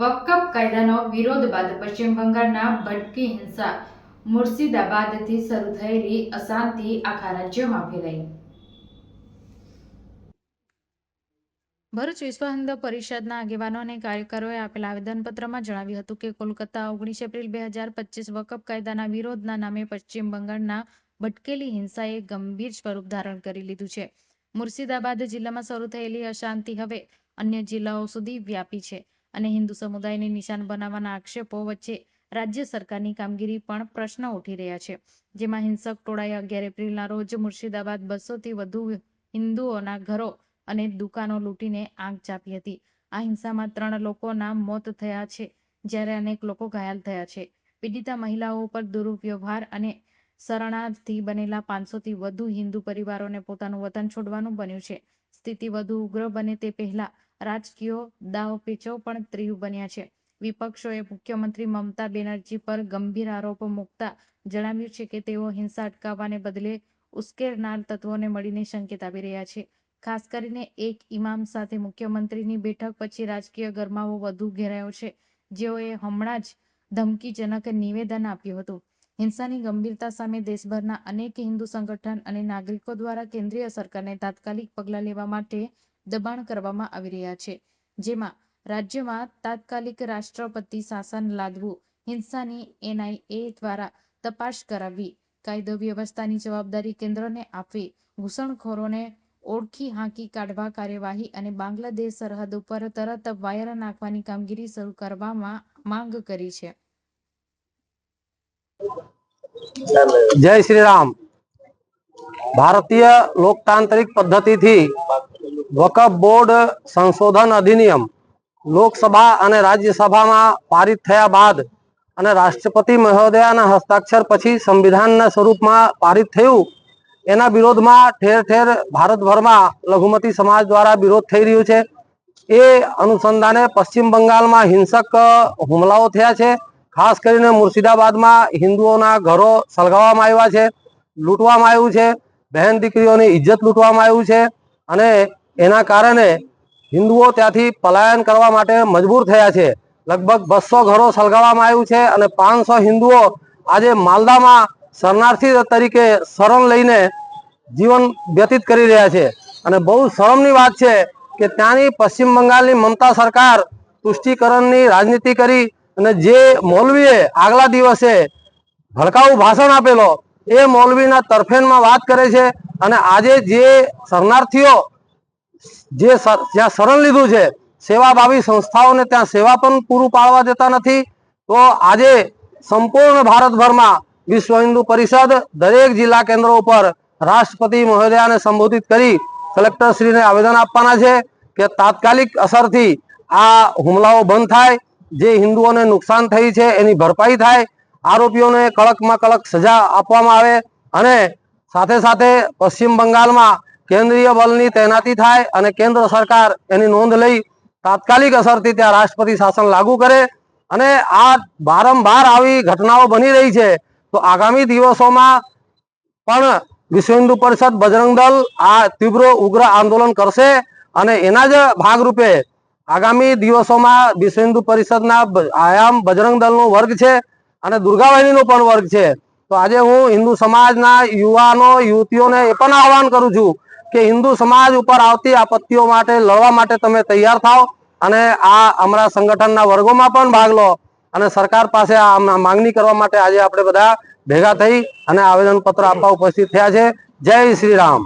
વકફ કાયદાનો વિરોધ બાદ પશ્ચિમ બંગાળના ભટકી હિંસા મુર્શિદાબાદથી શરૂ થયેલી અશાંતિ આખા રાજ્યમાં ફેલાઈ. ભરૂચ વિશ્વ હિન્દુ પરિષદના આગેવાનો અને કાર્યકરોએ આપેલા આવેદનપત્રમાં જણાવ્યું હતું કે કોલકાતા ઓગણીસ એપ્રિલ બે હજાર પચીસ વકફ કાયદાના વિરોધના નામે પશ્ચિમ બંગાળના ભટકેલી હિંસાએ ગંભીર સ્વરૂપ ધારણ કરી લીધું છે. મુર્શિદાબાદ જિલ્લામાં શરૂ થયેલી અશાંતિ હવે અન્ય જિલ્લાઓ સુધી વ્યાપી છે. અને હિન્દુ સમુદાયને નિશાન બનાવવાના આક્ષેપો વચ્ચે રાજ્ય સરકારની કામગીરી પણ પ્રશ્ન ઉઠી રહ્યા છે. જેમાં હિંસક ટોળાએ અગિયાર એપ્રિલના રોજ મુર્શિદાબાદ બસોથી વધુ હિન્દુઓના ઘરો અને દુકાનો લૂંટીને આગ ચાપી હતી. આ હિંસામાં ત્રણ લોકોના મોત થયા છે, જ્યારે અનેક લોકો ઘાયલ થયા છે. પીડિતા મહિલાઓ ઉપર દુર્વ્યવહાર અને શરણાર્થી બનેલા પાંચસોથી વધુ હિન્દુ પરિવારોને પોતાનું વતન છોડવાનું બન્યું છે. સ્થિતિ વધુ ઉગ્ર બને તે પહેલા રાજકીય દાવપેચો પણ ત્રીવ બન્યા છે. વિપક્ષોએ મુખ્યમંત્રી મમતા બેનર્જી પર ગંભીર આરોપો મૂકતા જણાવ્યું છે કે તેઓ હિંસા અટકાવવાને બદલે ઉશ્કેરનાર તત્વોને મળીને સંકેત આપી રહ્યા છે. ખાસ કરીને એક ઇમામ સાથે મુખ્યમંત્રીની બેઠક પછી રાજકીય ગરમાવો વધુ ઘેરાયો છે. જેઓએ હમણાં જ ધમકીજનક નિવેદન આપ્યું હતું. હિંસાની ગંભીરતા સામે દેશભરના અનેક હિન્દુ સંગઠન અને નાગરિકો દ્વારા કેન્દ્રીય સરકારને તાત્કાલિક પગલાં લેવા માટે દબાણ કરવામાં આવી રહ્યા છે. જેમાં રાજ્યમાં તાત્કાલિક રાષ્ટ્રપતિ શાસન લાદવું, હિંસાની એનઆઈએ દ્વારા તપાસ કરાવવી, કાયદો વ્યવસ્થાની જવાબદારી કેન્દ્રને આપવી, ઘૂસણખોરોને ઓળખી હાંકી કાઢવા કાર્યવાહી અને બાંગ્લાદેશ સરહદ ઉપર તરત વાયર નાખવાની કામગીરી શરૂ કરવામાં માંગ કરી છે. જય શ્રી રામ. ભારતીય લોકતાંત્રિક પદ્ધતિથી વકફ બોર્ડ સંશોધન અધિનિયમ લોકસભા અને રાજ્યસભામાં પારિત થયા બાદ અને રાષ્ટ્રપતિ મહોદયાના હસ્તાક્ષર પછી સંવિધાનના સ્વરૂપમાં પારિત થયું. એના વિરોધમાં ઠેર ઠેર ભારતભરમાં લઘુમતી સમાજ દ્વારા વિરોધ થઈ રહ્યો છે. એ અનુસંધાને પશ્ચિમ બંગાળમાં હિંસક હુમલાઓ થયા છે. ખાસ કરીને મુર્શિદાબાદમાં હિન્દુઓના ઘરો સળગાવવામાં આવ્યા છે, લૂંટવામાં આવ્યું છે. બહેન દીકરીઓની ઇજ્જત લૂંટવામાં આવ્યું છે અને એના કારણે હિન્દુઓ ત્યાંથી પલાયન કરવા માટે મજબૂર થયા છે. લગભગ બસો ઘરો સળગાવવામાં આવ્યું છે અને પાંચસો હિન્દુઓ આજે માલદામાં શરણાર્થી તરીકે શરણ લઈને જીવન વ્યતીત કરી રહ્યા છે. અને બહુ શરમની વાત છે કે ત્યાંની પશ્ચિમ બંગાળની મમતા સરકાર તુષ્ટિકરણની રાજનીતિ કરી અને જે મૌલવીએ આગલા દિવસે ભડકાઉ ભાષણ આપેલો, એ મૌલવીના તરફેણમાં વાત કરે છે અને આજે જે શરણાર્થીઓ જે જ્યાં શરણ લીધું છે, સેવાભાવી સંસ્થાઓને ત્યાં સેવા પણ પૂરું પાડવા દેતા નથી. તો આજે સંપૂર્ણ ભારતભરમાં વિશ્વ હિન્દુ પરિષદ દરેક જિલ્લા કેન્દ્રો ઉપર રાષ્ટ્રપતિ મહોદયાને સંબોધિત કરી કલેક્ટરશ્રીને આવેદન આપવાના છે કે તાત્કાલિક અસરથી આ હુમલાઓ બંધ થાય, જે હિન્દુઓને નુકસાન થઈ છે એની ભરપાઈ થાય, આરોપીઓને કડકમાં કડક સજા આપવામાં આવે અને સાથે સાથે પશ્ચિમ બંગાળમાં કેન્દ્રીય બલની તૈનાતી થાય અને કેન્દ્ર સરકાર એની નોંધ લઈ તાત્કાલિક અસરથી ત્યાં રાષ્ટ્રપતિ શાસન લાગુ કરે અને આ વારંવાર આવી ઘટનાઓ બની રહી છે, તો આગામી દિવસોમાં પણ વિશ્વ હિન્દુ પરિષદ બજરંગ દળ આ તીવ્ર ઉગ્ર આંદોલન કરશે અને એના જ ભાગરૂપે આગામી દિવસોમાં વિશ્વ હિન્દુ પરિષદના આયામ બજરંગ દળનો વર્ગ છે અને દુર્ગાવાહિનીનો પણ વર્ગ છે. તો આજે હું હિન્દુ સમાજના યુવાનો, યુવતીઓને એ પણ આહવાન કરું છું કે હિન્દુ સમાજ ઉપર આવતી આપત્તિઓ માટે લડવા માટે તમે તૈયાર થાઓ અને આ અમારા સંગઠનના વર્ગોમાં પણ ભાગ લો અને સરકાર પાસે આ માંગણી કરવા માટે આજે આપણે બધા ભેગા થઈ અને આવેદન પત્ર આપવા ઉપસ્થિત થયા છે. જય શ્રી રામ.